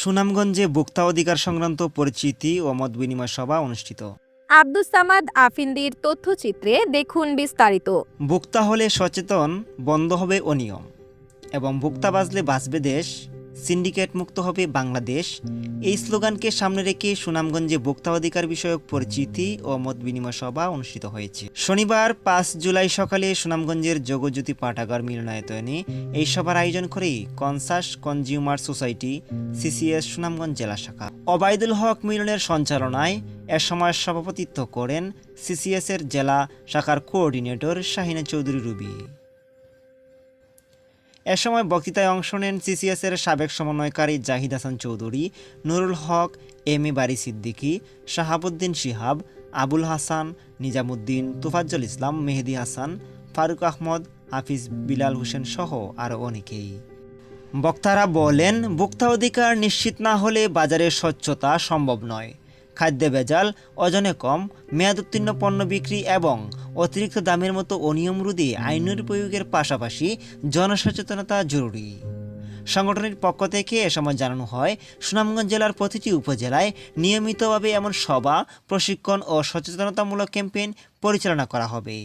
সুনামগঞ্জে ভোক্তা অধিকার সংক্রান্ত পরিচিতি ও মত বিনিময় সভা অনুষ্ঠিত। আব্দুস সামাদ আফিন্দির তথ্যচিত্রে দেখুন বিস্তারিত। ভোক্তা হলে সচেতন বন্ধ হবে অনিয়ম এবং ভোক্তা বাজলে বাঁচবে দেশ। সিন্ডিকেট মুক্ত হবে বাংলাদেশ। এই স্লোগানকে সামনে রেখে সুনামগঞ্জে ভোক্তা অধিকার বিষয়ক পরিচিতি ও মত বিনিময় সভা অনুষ্ঠিত হয়েছে। শনিবার পাঁচ জুলাই সকালে সুনামগঞ্জের জগজ্যোতি পাঠাগার মিলনায়তনে এই সভার আয়োজন করে conscious consumer society, CCS Sunamganj জেলা শাখা। অবায়দুল হক মিলনের সঞ্চালনায় এ সময় সভাপতিত্ব করেন সিসিএস এর জেলা শাখার কোঅর্ডিনেটর শাহিনা চৌধুরী রুবি। এ সময় বক্তৃতায় অংশ নেন সিসিএস এর সাবেক সমন্বয়কারী জাহিদ হাসান চৌধুরী, নুরুল হক, এম এ বারি সিদ্দিকী, শাহাবুদ্দিন শিহাব, আবুল হাসান, নিজামুদ্দিন, তুফাজ্জল ইসলাম, মেহেদি হাসান, ফারুক আহমদ, হাফিজ বিলাল হোসেন সহ আরও অনেকেই। বক্তারা বলেন, ভোক্তা অধিকার নিশ্চিত না হলে বাজারে স্বচ্ছতা সম্ভব নয়। খাদ্যে ভেজাল, ওজনে কম, মেয়াদ উত্তীর্ণ পণ্য বিক্রি এবং অতিরিক্ত দামের মতো অনিয়ম রোধে আইনের প্রয়োগের পাশাপাশি জনসচেতনতা জরুরি। সংগঠনের পক্ষ থেকে এ সময় জানানো হয়, সুনামগঞ্জ জেলার প্রতিটি উপজেলায় নিয়মিতভাবে এমন সভা, প্রশিক্ষণ ও সচেতনতামূলক ক্যাম্পেইন পরিচালনা করা হবে।